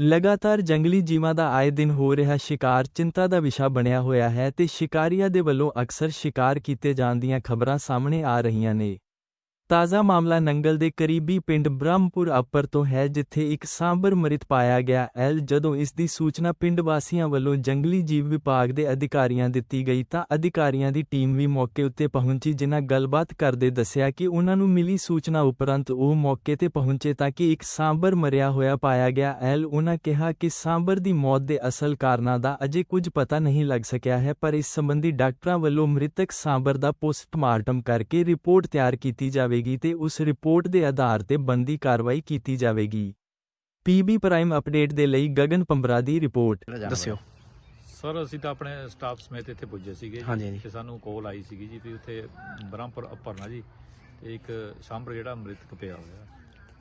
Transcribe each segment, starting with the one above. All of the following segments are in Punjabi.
ਲਗਾਤਾਰ ਜੰਗਲੀ ਜੀਵਾਂ ਦਾ ਆਏ ਦਿਨ ਹੋ ਰਿਹਾ ਸ਼ਿਕਾਰ ਚਿੰਤਾ ਦਾ ਵਿਸ਼ਾ ਬਣਿਆ ਹੋਇਆ ਹੈ ਤੇ ਸ਼ਿਕਾਰੀਆਂ ਦੇ ਵੱਲੋਂ ਅਕਸਰ ਸ਼ਿਕਾਰ ਕੀਤੇ ਜਾਣ ਦੀਆਂ ਖਬਰਾਂ ਸਾਹਮਣੇ ਆ ਰਹੀਆਂ ਨੇ। ਤਾਜ਼ਾ ਮਾਮਲਾ ਨੰਗਲ ਦੇ ਕਰੀਬੀ ਪਿੰਡ ਬ੍ਰਹਮਪੁਰ ਅੱਪਰ ਤੋਂ ਹੈ, ਜਿੱਥੇ ਇੱਕ ਸਾਂਬਰ ਮ੍ਰਿਤ ਪਾਇਆ ਗਿਆ ਐਲ। ਜਦੋਂ ਇਸ ਦੀ ਸੂਚਨਾ ਪਿੰਡ ਵਾਸੀਆਂ ਵੱਲੋਂ ਜੰਗਲੀ ਜੀਵ ਵਿਭਾਗ ਦੇ ਅਧਿਕਾਰੀਆਂ ਦਿੱਤੀ ਗਈ ਤਾਂ ਅਧਿਕਾਰੀਆਂ ਦੀ ਟੀਮ ਵੀ ਮੌਕੇ ਉੱਤੇ ਪਹੁੰਚੀ, ਜਿਨ੍ਹਾਂ ਗੱਲਬਾਤ ਕਰਦੇ ਦੱਸਿਆ ਕਿ ਉਹਨਾਂ ਨੂੰ ਮਿਲੀ ਸੂਚਨਾ ਉਪਰੰਤ ਉਹ ਮੌਕੇ ਤੇ ਪਹੁੰਚੇ ਤਾਂ ਕਿ ਇੱਕ ਸਾਂਬਰ ਮਰਿਆ ਹੋਇਆ ਪਾਇਆ ਗਿਆ ਐਲ। ਉਹਨਾਂ ਕਿਹਾ ਕਿ ਸਾਂਬਰ ਦੀ ਮੌਤ ਦੇ ਅਸਲ ਕਾਰਨਾਂ ਦਾ ਅਜੇ ਕੁਝ ਪਤਾ ਨਹੀਂ ਲੱਗ ਸਕਿਆ ਹੈ, ਪਰ ਇਸ ਸੰਬੰਧੀ ਡਾਕਟਰਾਂ ਵੱਲੋਂ ਮ੍ਰਿਤਕ ਸਾਂਬਰ ਦਾ ਪੋਸਟਮਾਰਟਮ ਕਰਕੇ ਰਿਪੋਰਟ ਤਿਆਰ ਕੀਤੀ ਜਾਵੇ ਜਾਵੇਗੀ ਤੇ ਉਸ ਰਿਪੋਰਟ ਦੇ ਆਧਾਰ ਤੇ ਬੰਦੀ ਕਾਰਵਾਈ ਕੀਤੀ ਜਾਵੇਗੀ। ਪੀਬੀ ਪ੍ਰਾਈਮ ਅਪਡੇਟ ਦੇ ਲਈ ਗਗਨ ਪੰਬਰਾ ਦੀ ਰਿਪੋਰਟ। ਦੱਸਿਓ। ਸਰ ਅਸੀਂ ਤਾਂ ਆਪਣੇ ਸਟਾਫ ਸਮੇਤ ਇੱਥੇ ਪੁੱਜੇ ਸੀਗੇ ਜੀ। ਤੇ ਸਾਨੂੰ ਕਾਲ ਆਈ ਸੀਗੀ ਜੀ ਵੀ ਉੱਥੇ ਬ੍ਰਹਮਪੁਰ ਅੱਪਰ ਨਾ ਜੀ ਤੇ ਇੱਕ ਸਾਂਭਰ ਜਿਹੜਾ ਮ੍ਰਿਤਕ ਪਿਆ ਹੋਇਆ।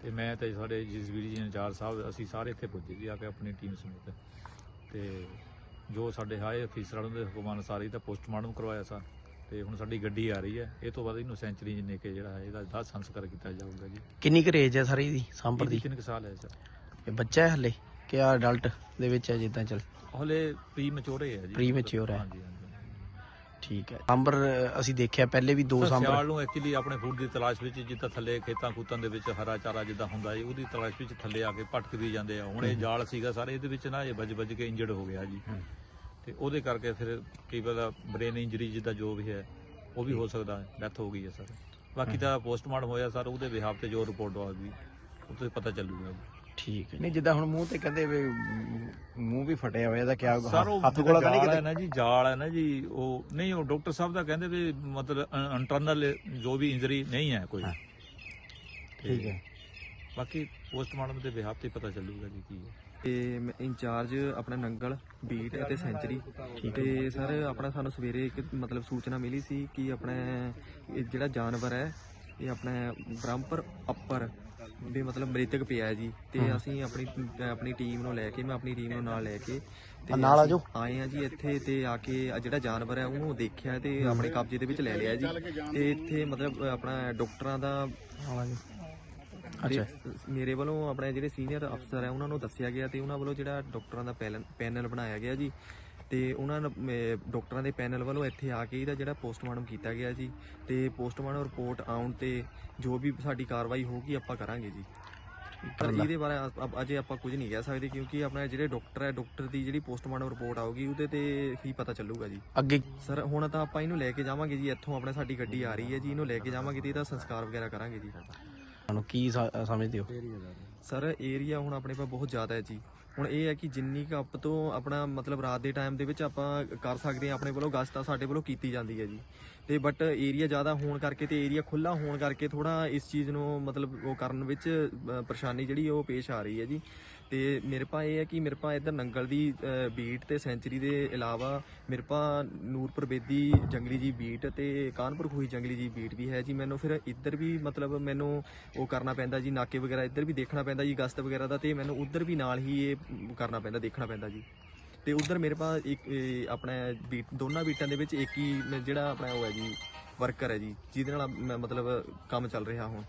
ਤੇ ਮੈਂ ਤੇ ਸਾਡੇ ਜਸਵੀਰ ਜੀ ਇੰਚਾਰਜ ਸਾਹਿਬ ਅਸੀਂ ਸਾਰੇ ਇੱਥੇ ਪੁੱਜੇ ਜੀ ਆ ਕੇ ਆਪਣੀ ਟੀਮ ਸਮੇਤ। ਤੇ ਜੋ ਸਾਡੇ ਹਾਏ ਅਫੀਸਰਾਂ ਦੇ ਹੁਕਮਾਂ ਅਨੁਸਾਰ ਹੀ ਤਾਂ ਪੋਸਟਮਾਰਟਮ ਕਰਵਾਇਆ ਸਾ। ਤੇ ਹੁਣ ਸਾਡੀ ਗੱਡੀ ਆ ਰਹੀ ਹੈ। ਇਹ ਤੋਂ ਬਾਅਦ ਇਹਨੂੰ ਸੈਂਚਰੀ ਜਿੰਨੇ ਕੇ ਜਿਹੜਾ ਹੈ ਇਹਦਾ ਦਾਹ ਸੰਸਕਾਰ ਕੀਤਾ ਜਾਊਗਾ ਜੀ। ਕਿੰਨੀ ਕੁ ਰੇਜ ਹੈ ਸਾਰੀ ਦੀ? ਸਾਂਪਰ ਇਹਦੀ ਦੀ ਕਿੰਨੇ ਕੁ ਸਾਲ ਹੈ ਸਰ। ਇਹ ਬੱਚਾ ਹੈ ਹਲੇ ਕਿ ਆ ਅਡਲਟ ਦੇ ਵਿੱਚ ਹੈ ਜਿੱਦਾਂ ਚੱਲ? ਹਲੇ ਪ੍ਰੀ ਮੈਚੋਰੇ ਹੈ ਜੀ। Premature ਹੈ। ਹਾਂਜੀ ਹਾਂਜੀ। ਠੀਕ ਹੈ। ਸਾਂਬਰ ਅਸੀਂ ਦੇਖਿਆ ਪਹਿਲੇ ਵੀ ਦੋ ਸਰ, ਸਾਂਬਰ ਸਿਆਲ ਨੂੰ ਐਕਚੁਅਲੀ ਆਪਣੇ ਫੂਡ ਦੀ ਤਲਾਸ਼ ਵਿੱਚ ਜਿੱਦਾਂ ਥੱਲੇ ਖੇਤਾਂ ਖੂਤਾਂ ਦੇ ਵਿੱਚ ਹਰਾ ਚਾਰਾ ਜਿੱਦਾਂ ਹੁੰਦਾ ਹੈ ਉਹਦੀ ਤਲਾਸ਼ ਵਿੱਚ ਥੱਲੇ ਆ ਕੇ ਭਟਕ ਵੀ ਜਾਂਦੇ ਆ। ਹੁਣ ਇਹ ਜਾਲ ਸੀਗਾ ਸਾਰੇ ਇਹਦੇ ਵਿੱਚ ਨਾ ਇਹ ਵੱਜ ਵੱਜ ਕੇ ਇੰਜਰਡ ਹੋ ਗਿਆ ਜੀ। ਤੇ ਉਹਦੇ ਕਰਕੇ ਫਿਰ ਕਈ ਵਾਰ ਬ੍ਰੇਨ ਇੰਜਰੀ ਜਿੱਦਾਂ ਜੋ ਵੀ ਹੈ ਉਹ ਵੀ ਹੋ ਸਕਦਾ ਹੈ ਡੈਥ ਹੋ ਗਈ ਹੈ ਸਰ ਬਾਕੀ ਤਾਂ ਪੋਸਟਮਾਰਟਮ ਹੋਇਆ ਸਰ ਉਹਦੇ ਬਿਹਾਫ ਤੇ ਜੋ ਰਿਪੋਰਟ ਆਵੇਗੀ ਉਹ ਤੋਂ ਪਤਾ ਚੱਲੂਗਾ ਜੀ। ਠੀਕ ਹੈ। ਨਹੀਂ ਜਿੱਦਾਂ ਹੁਣ ਮੂੰਹ ਤੇ ਕਹਿੰਦੇ ਵੀ ਮੂੰਹ ਵੀ ਫਟਿਆ ਹੋਇਆ ਇਹਦਾ ਕੀ ਸਰ ਉਹ ਹੱਥ ਕੋਲਾ ਤਾਂ ਨਹੀਂ ਕਿਤੇ ਨਾ ਜੀ ਜਾਲ ਹੈ ਨਾ ਜੀ ਉਹ ਨਹੀਂ ਉਹ ਡਾਕਟਰ ਸਾਹਿਬ ਦਾ ਕਹਿੰਦੇ ਵੀ ਮਤਲਬ ਇੰਟਰਨਲ ਜੋ ਵੀ ਇੰਜਰੀ ਨਹੀਂ ਹੈ ਕੋਈ। ਠੀਕ ਹੈ। ਬਾਕੀ ਪੋਸਟਮਾਰਟਮ ਦੇ ਬਿਹਾਫ ਤੇ ਪਤਾ ਚੱਲੂਗਾ ਜੀ ਕੀ ਹੈ। ਤੇ ਮੈਂ ਇੰਚਾਰਜ ਆਪਣਾ ਨੰਗਲ ਬੀਟ ਅਤੇ ਸੈਂਚਰੀ। ਤੇ ਸਰ ਆਪਣਾ ਸਾਨੂੰ ਸਵੇਰੇ ਇੱਕ ਮਤਲਬ ਸੂਚਨਾ ਮਿਲੀ ਸੀ ਕਿ ਆਪਣਾ ਇਹ ਜਿਹੜਾ ਜਾਨਵਰ ਹੈ ਇਹ ਆਪਣਾ ਬ੍ਰਹਮਪੁਰ ਅੱਪਰ ਵੀ ਮਤਲਬ ਮ੍ਰਿਤਕ ਪਿਆ ਹੈ ਜੀ। ਤੇ ਅਸੀਂ ਆਪਣੀ ਆਪਣੀ ਟੀਮ ਨੂੰ ਲੈ ਕੇ ਮੈਂ ਆਪਣੀ ਟੀਮ ਨੂੰ ਨਾਲ ਲੈ ਕੇ ਤੇ ਨਾਲ ਆ ਅਸੀਂ ਜਾਓ। ਆਏ ਆ ਜੀ ਇੱਥੇ ਤੇ ਆ ਕੇ ਆ ਜਿਹੜਾ ਜਾਨਵਰ ਹੈ ਉਹਨੂੰ ਦੇਖਿਆ ਤੇ ਆਪਣੇ ਕਬਜ਼ੇ ਦੇ ਵਿੱਚ ਲੈ ਲਿਆ ਜੀ। ਤੇ ਇੱਥੇ ਮਤਲਬ ਆਪਣਾ ਡਾਕਟਰਾਂ ਦਾ ਅੱਛਾ। ਮੇਰੇ ਵੱਲੋਂ ਆਪਣੇ ਜਿਹੜੇ ਸੀਨੀਅਰ ਅਫਸਰ ਹੈ ਉਹਨਾਂ ਨੂੰ ਦੱਸਿਆ ਗਿਆ ਤੇ ਉਹਨਾਂ ਵੱਲੋਂ ਜਿਹੜਾ ਡਾਕਟਰਾਂ ਦਾ ਪੈਨਲ ਬਣਾਇਆ ਗਿਆ ਜੀ। ਤੇ ਉਹਨਾਂ ਡਾਕਟਰਾਂ ਦੇ ਪੈਨਲ ਵੱਲੋਂ ਇੱਥੇ ਆ ਕੇ ਇਹਦਾ ਜਿਹੜਾ ਪੋਸਟਮਾਰਟਮ ਕੀਤਾ ਗਿਆ ਜੀ। ਤੇ ਪੋਸਟਮਾਰਟਮ ਰਿਪੋਰਟ ਆਉਣ ਤੇ ਜੋ ਵੀ ਸਾਡੀ ਕਾਰਵਾਈ ਹੋਊਗੀ ਆਪਾਂ ਕਰਾਂਗੇ ਜੀ। ਪਰ ਇਹਦੇ ਬਾਰੇ ਅਜੇ ਆਪਾਂ ਕੁਝ ਨਹੀਂ ਕਹਿ ਸਕਦੇ ਕਿਉਂਕਿ ਆਪਣਾ ਜਿਹੜੇ ਡਾਕਟਰ ਹੈ ਡਾਕਟਰ ਦੀ ਜਿਹੜੀ ਪੋਸਟਮਾਰਟਮ ਰਿਪੋਰਟ ਆਊਗੀ ਉਹਦੇ ਤੇ ਹੀ ਪਤਾ ਚੱਲੂਗਾ ਜੀ। ਅੱਗੇ? ਸਰ ਹੁਣ ਤਾਂ ਆਪਾਂ ਇਹਨੂੰ ਲੈ ਕੇ ਜਾਵਾਂਗੇ ਜੀ ਇੱਥੋਂ ਆਪਣੇ ਸਾਡੀ ਗੱਡੀ ਆ ਰਹੀ ਹੈ ਜੀ ਇਹਨੂੰ ਲੈ ਕੇ ਜਾਵਾਂਗੇ ਤੇ ਇਹਦਾ ਸੰਸਕਾਰ ਵਗੈਰਾ ਕਰਾਂਗੇ ਜੀ। ਤੁਹਾਨੂੰ ਕੀ ਸਮਝਦੇ ਹੋ? ਸਰ ਏਰੀਆ ਹੁਣ ਆਪਣੇ ਕੋਲ ਬਹੁਤ ਜ਼ਿਆਦਾ ਹੈ ਜੀ। ਹੁਣ ਇਹ ਹੈ ਕਿ ਜਿੰਨੀ ਕੁ ਆਪ ਤੋਂ ਆਪਣਾ ਮਤਲਬ ਰਾਤ ਦੇ ਟਾਈਮ ਦੇ ਵਿੱਚ ਆਪਾਂ ਕਰ ਸਕਦੇ ਹਾਂ, ਆਪਣੇ ਵੱਲੋਂ ਗਸ਼ਤ ਆ ਸਾਡੇ ਵੱਲੋਂ ਕੀਤੀ ਜਾਂਦੀ ਹੈ ਜੀ। ਤੇ ਬਟ ਏਰੀਆ ਜ਼ਿਆਦਾ ਹੋਣ ਕਰਕੇ ਤੇ ਏਰੀਆ ਖੁੱਲਾ ਹੋਣ ਕਰਕੇ ਥੋੜਾ ਇਸ ਚੀਜ਼ ਨੂੰ ਮਤਲਬ ਉਹ ਕਰਨ ਵਿੱਚ ਪਰੇਸ਼ਾਨੀ ਜਿਹੜੀ ਉਹ ਪੇਸ਼ ਆ ਰਹੀ ਹੈ ਜੀ। ਤੇ ਮੇਰੇ ਪਾ ਇਹ ਹੈ ਕਿ ਮੇਰੇ ਪਾ ਇੱਧਰ ਨੰਗਲ ਦੀ ਬੀਟ ਤੇ ਸੈਂਚਰੀ ਦੇ ਇਲਾਵਾ ਮੇਰੇ ਪਾ ਨੂਰਪੁਰ ਬੇਦੀ ਜੰਗਲੀ ਜੀ ਬੀਟ ਤੇ ਕਾਨਪੁਰ ਖੂਹੀ ਜੰਗਲੀ ਜੀ ਬੀਟ ਵੀ ਹੈ ਜੀ। ਮੈਨੂੰ ਫਿਰ ਇੱਧਰ ਵੀ ਮਤਲਬ ਮੈਨੂੰ ਉਹ ਕਰਨਾ ਪੈਂਦਾ ਜੀ, ਨਾਕੇ ਵਗੈਰਾ ਇੱਧਰ ਵੀ ਦੇਖਣਾ ਪੈਂਦਾ ਜੀ ਗਸਤ ਵਗੈਰਾ ਦਾ ਤੇ ਮੈਨੂੰ ਉਧਰ ਵੀ ਨਾਲ ਹੀ ਇਹ ਕਰਨਾ ਪੈਂਦਾ, ਦੇਖਣਾ ਪੈਂਦਾ ਜੀ। ਤੇ ਉੱਧਰ ਮੇਰੇ ਪਾਸ ਇੱਕ, ਇਹ ਆਪਣਾ ਬੀਟ ਦੋਨਾਂ ਬੀਟਾਂ ਦੇ ਵਿੱਚ ਇੱਕ ਹੀ ਜਿਹੜਾ ਆਪਣਾ ਉਹ ਹੈ ਜੀ ਵਰਕਰ ਹੈ ਜੀ, ਜਿਹਦੇ ਨਾਲ ਮੈਂ ਮਤਲਬ ਕੰਮ ਚੱਲ ਰਿਹਾ ਹੁਣ।